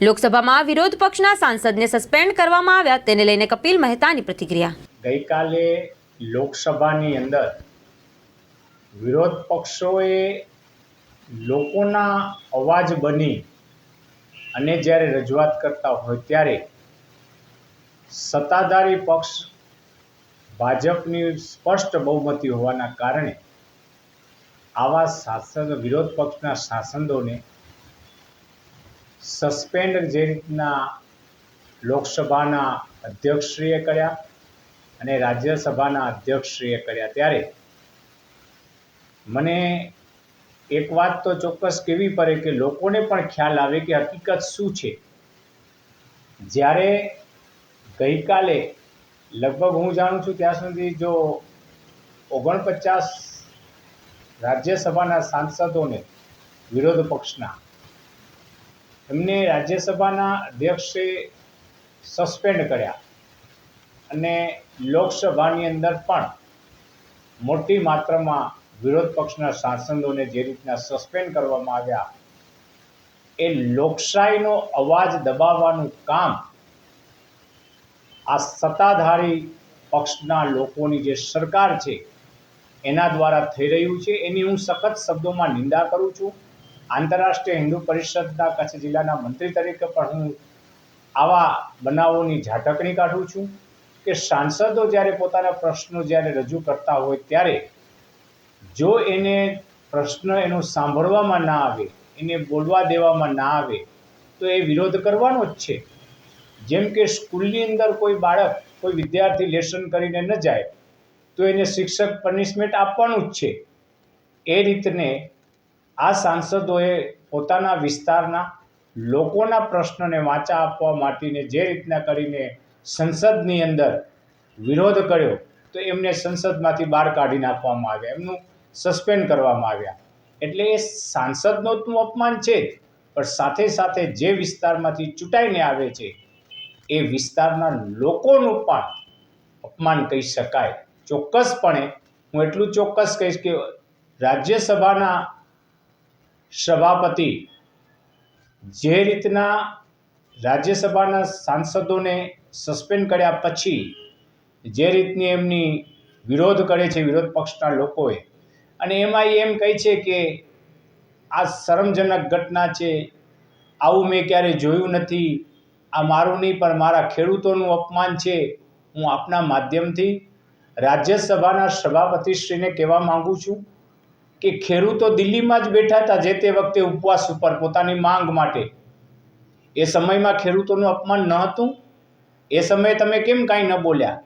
લોકસભામાં વિરોધ પક્ષના સાંસદને સસ્પેન્ડ કરવામાં આવ્યા. તેને લઈને કપિલ મહેતાની પ્રતિક્રિયા. ગઈકાલે લોકસભાની અંદર વિરોધ પક્ષોએ લોકોના અવાજ બની અને જ્યારે રજૂઆત કરતા હોય ત્યારે સત્તાધારી પક્ષ ભાજપની સ્પષ્ટ બહુમતી હોવાના કારણે આવા શાસન વિરોધ પક્ષના શાસનોને સસ્પેન્ડ જે રીતના લોકસભાના અધ્યક્ષશ્રીએ કર્યા અને રાજ્યસભાના અધ્યક્ષશ્રીએ કર્યા ત્યારે મને એક વાત તો ચોક્કસ કેવી પડે કે લોકોને પણ ખ્યાલ આવે કે હકીકત શું છે. જ્યારે ગઈકાલે લગભગ હું જાણું છું ત્યાં સુધી જો ઓગણપચાસ રાજ્યસભાના સાંસદોને વિરોધ પક્ષના એમને રાજ્યસભાના અધ્યક્ષે સસ્પેન્ડ કર્યા. અને લોકસભાની અંદર પણ મોટી માત્રામાં વિરોધ પક્ષના સાંસદોને જે રીતના સસ્પેન્ડ કરવામાં આવ્યા, એ લોકશાહીનો અવાજ દબાવવાનું કામ આ સત્તાધારી પક્ષના લોકોની જે સરકાર છે, એના દ્વારા થઈ રહ્યું છે. એની હું સખત શબ્દોમાં નિંદા કરું છું. આંતરરાષ્ટ્રીય હિન્દુ પરિષદના કચ્છ જિલ્લાના મંત્રી તરીકે પણ હું આવા બનાવોની ઝાટકણી કાઢું છું કે સાંસદો જ્યારે પોતાના પ્રશ્નો જ્યારે રજૂ કરતા હોય ત્યારે જો એને પ્રશ્ન એનો સાંભળવામાં ના આવે, એને બોલવા દેવામાં ના આવે, તો એ વિરોધ કરવાનો જ છે. જેમ કે સ્કૂલની અંદર કોઈ બાળક કોઈ વિદ્યાર્થી લેસન કરીને ન જાય, તો એને શિક્ષક પનિશમેન્ટ આપવાનું જ છે. એ રીતને આ સાંસદોએ પોતાના વિસ્તારના લોકોના પ્રશ્નને વાંચા આપવા માટેને જે રીતના કરીને સંસદની અંદર વિરોધ કર્યો, તો એમને સંસદમાંથી બહાર કાઢી નાખવામાં આવ્યા. એમનું સસ્પેન્ડ કરવામાં આવ્યા. એટલે એ સાંસદનું અપમાન છે જ, પણ સાથે સાથે જે વિસ્તારમાંથી ચૂંટાઈને આવે છે, એ વિસ્તારના લોકોનું પણ અપમાન કહી શકાય. ચોક્કસપણે હું એટલું ચોક્કસ કહીશ કે રાજ્યસભાના સભાપતિ, જે રીતના રાજ્યસભાના સાંસદોને સસ્પેન્ડ કર્યા પછી, જે રીતની એમની વિરોધ કરે છે, વિરોધ પક્ષના લોકોએ, અને એમાં એમ કહે છે કે આ શરમજનક ઘટના છે, આવું મેં ક્યારેય જોયું નથી, આ મારું નહીં, પણ મારા ખેડૂતોનું અપમાન છે, હું આપના માધ્યમથી રાજ્યસભાના સભાપતિશ્રીને કહેવા માગું છું. કે ખેડૂતો દિલ્હીમાં જ બેઠા હતા જે તે વખતે ઉપવાસ ઉપર પોતાની માંગ માટે. એ સમયમાં ખેડૂતોનું અપમાન ન હતું? એ સમયે તમે કેમ કાંઈ ન બોલ્યા?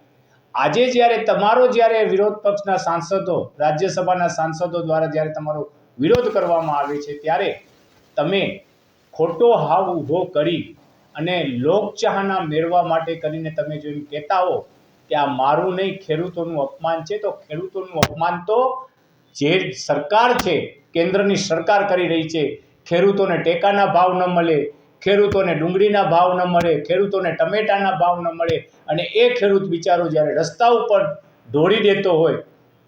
આજે જ્યારે તમારો જ્યારે વિરોધ પક્ષના સાંસદો, રાજ્યસભાના સાંસદો દ્વારા જ્યારે તમારો વિરોધ કરવામાં આવે છે ત્યારે તમે ખોટો હાવ ઊભો કરી અને લોકચાહના મેળવા માટે કરીને તમે જો કહેતા હો કે આ મારું નહીં, ખેડૂતોનું અપમાન છે, તો ખેડૂતોનું અપમાન તો જે સરકાર છે, કેન્દ્રની સરકાર કરી રહી છે, ખેડૂતોને ટેકાના ભાવ ન મળે, ખેડૂતોને ડુંગળીના ભાવ ન મળે, ખેડૂતોને ટમેટાના ભાવ ન મળે અને એ ખેડૂત બિચારો જ્યારે રસ્તા ઉપર દોડી દેતો હોય,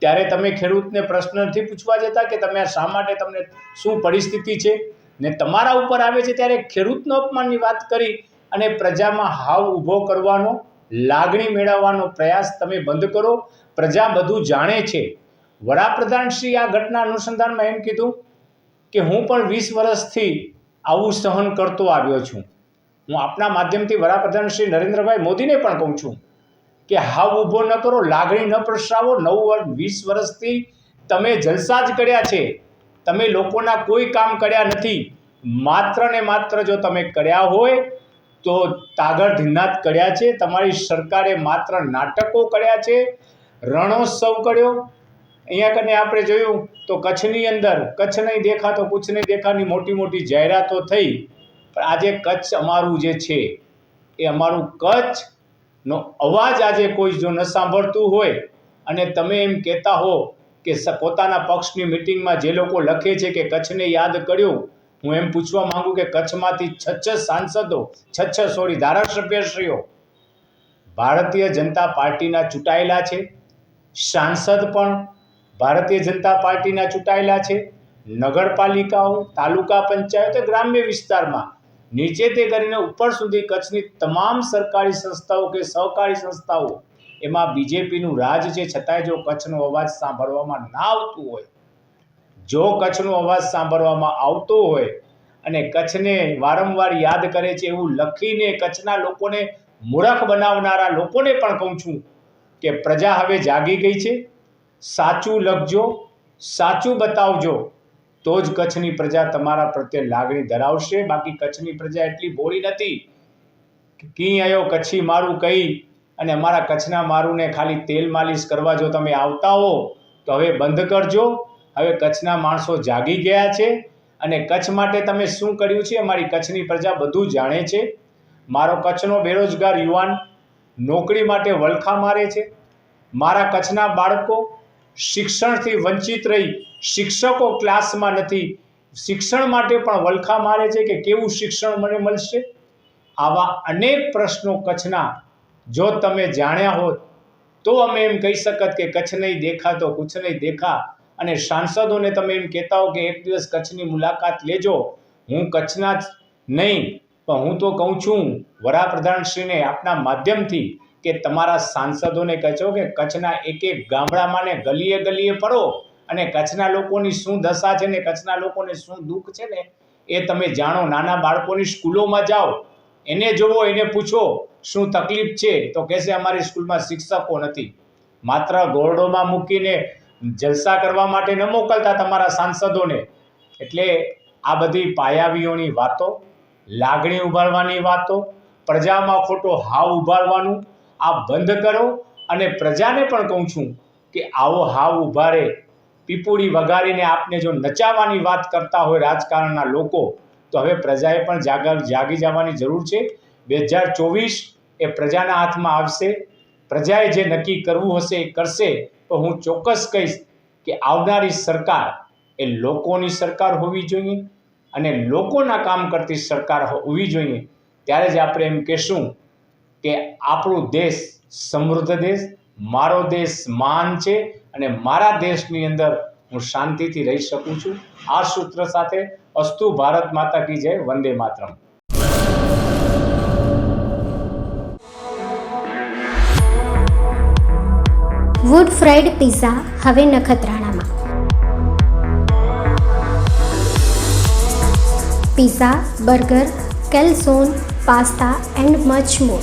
ત્યારે તમે ખેડૂતને પ્રશ્ન નથી પૂછવા જતા કે તમે શા માટે તમને શું પરિસ્થિતિ છે? ને તમારા ઉપર આવે છે ત્યારે ખેડૂતનો અપમાનની વાત કરી અને પ્રજામાં હાવ ઊભો કરવાનો, લાગણી મેળવવાનો પ્રયાસ તમે બંધ કરો. પ્રજા બધું જાણે છે. વડાપ્રધાનશ્રી આ ઘટના અનુસંધાનમાં એમ કીધું કે હું પણ વીસ વર્ષથી આવું સહન કરતો આવ્યો છું. હું આપના માધ્યમથી વડાપ્રધાન શ્રી નરેન્દ્રભાઈ મોદીને પણ કહું છું કે હાવ ઊભો ન કરો, લાગણી ન પ્રસરાવો નવ વીસ વર્ષથી તમે જલસા જ કર્યા છે. તમે લોકોના કોઈ કામ કર્યા નથી. માત્ર ને માત્ર જો તમે કર્યા હોય તો તાગળ ધીનાત કર્યા છે. તમારી સરકારે માત્ર નાટકો કર્યા છે. રણોત્સવ કર્યો. અહીંયા કને આપણે જોયું, તો કચ્છની અંદર, કચ્છ નહીં દેખા તો કુછ નહીં દેખાની મોટી મોટી જાહેરાતો થઈ. પણ આજે કચ્છ અમારું જે છે, એ અમારું કચ્છનો અવાજ આજે કોઈ જો ન સાંભળતું હોય. અને તમે એમ કહેતા હો કે પોતાના પક્ષની મિટિંગમાં જે લોકો લખે છે કે કચ્છને યાદ કર્યું, હું એમ પૂછવા માંગુ કે કચ્છમાંથી છ છ સાંસદો, છ છ, સોરી, ધારાસભ્યશ્રીઓ, ભારતીય જનતા પાર્ટીના ચૂંટાયેલા છે. સાંસદ પણ ભારતીય જનતા પાર્ટીના ચૂંટાયેલા છે. નગરપાલિકાઓ, તાલુકા પંચાયતો ગ્રામ્ય વિસ્તારમાં નીચે તે કરીને ઉપર સુધી કચ્છની તમામ સરકારી સંસ્થાઓ કે સહકારી સંસ્થાઓ, એમાં બીજેપીનું રાજ છે, છતાંય જો કચ્છનો અવાજ સાંભળવામાં ના આવતું હોય, જો કચ્છનો અવાજ સાંભળવામાં આવતો હોય અને કચ્છને વારંવાર યાદ કરે છે એવું લખીને કચ્છના લોકોને મૂર્ખ બનાવનારા લોકોને પણ કહું છું કે પ્રજા હવે જાગી ગઈ છે. સાચું લખજો, સાચું બતાવજો, તો જ કચ્છની પ્રજા તમારા પ્રત્યે લાગણી ધરાવશે. બાકી કચ્છની પ્રજા એટલી ભોળી નથી કી આયો કચ્છી મારું કહી અને અમારા કચ્છના મારુંને ખાલી તેલ માલિશ કરવા જો તમે આવતા હો, તો હવે બંધ કરજો. હવે કચ્છના માણસો જાગી ગયા છે અને કચ્છ માટે તમે શું કર્યું છે? અમારી કચ્છની પ્રજા બધું જાણે છે. મારો કચ્છનો બેરોજગાર યુવાન નોકરી માટે વલખા મારે છે. મારા કચ્છના બાળકો શિક્ષણથી વંચિત રહી શિક્ષકો ક્લાસમાં નથી. શિક્ષણ માટે પણ વલખા મારે છે કે કેવું શિક્ષણ મને મળશે? આવા અનેક પ્રશ્નો કચ્છના. જો તમે જાણ્યા હોત, તો અમે એમ કહી શકત કે કચ્છ નહીં દેખા તો કુછ નહીં દેખા. અને સાંસદોને તમે એમ કહેતા હો કે એક દિવસ કચ્છની મુલાકાત લેજો. હું કચ્છના જ નહીં, પણ હું તો કહું છું, વડાપ્રધાનશ્રીને આપના માધ્યમથી કે તમારા સાંસદોને કહેજો કે કચ્છના એક એક ગામડામાં ને ગલીએ ગલીએ ફરો અને કચ્છના લોકોની શું દશા છે ને કચ્છના લોકોને શું દુઃખ છે ને એ તમે જાણો. નાના બાળકોની સ્કૂલોમાં જાઓ, એને જોવો, એને પૂછો શું તકલીફ છે તો કહેશે અમારી સ્કૂલમાં શિક્ષકો નથી. માત્ર ગોરડોમાં મૂકીને જલસા કરવા માટે ન મોકલતા તમારા સાંસદોને. એટલે આ બધી પાયાવીઓની વાતો, લાગણી ઉભારવાની વાતો, પ્રજામાં ખોટો હાવ ઉભારવાનું આ બંધ કરો. અને પ્રજાને પણ કહું છું કે આવો હાવ ઉભારે પીપુડી વગાડીને આપને જો નચાવવાની વાત કરતા હોય રાજકારણના લોકો, તો હવે પ્રજાએ પણ જાગા, જાગી જવાની જરૂર છે. બે હજાર ચોવીસ એ પ્રજાના હાથમાં આવશે. પ્રજાએ જે નક્કી કરવું હશે એ કરશે. તો હું ચોક્કસ કહીશ કે આવનારી સરકાર એ લોકોની સરકાર હોવી જોઈએ અને લોકોના કામ કરતી સરકાર હોવી જોઈએ. ત્યારે જ આપણે એમ કહેશું કે આપણો દેશ સમૃદ્ધ દેશ, મારો દેશ મહાન છે અને મારા દેશની અંદર હું શાંતિથી રહી શકું છું. આ સૂત્ર સાથે અસ્તુ ભારત માતા કી જય, Vande Mataram. Wood fried pizza હવે નખત્રાણામાં. Pizza burger calzone pasta and much more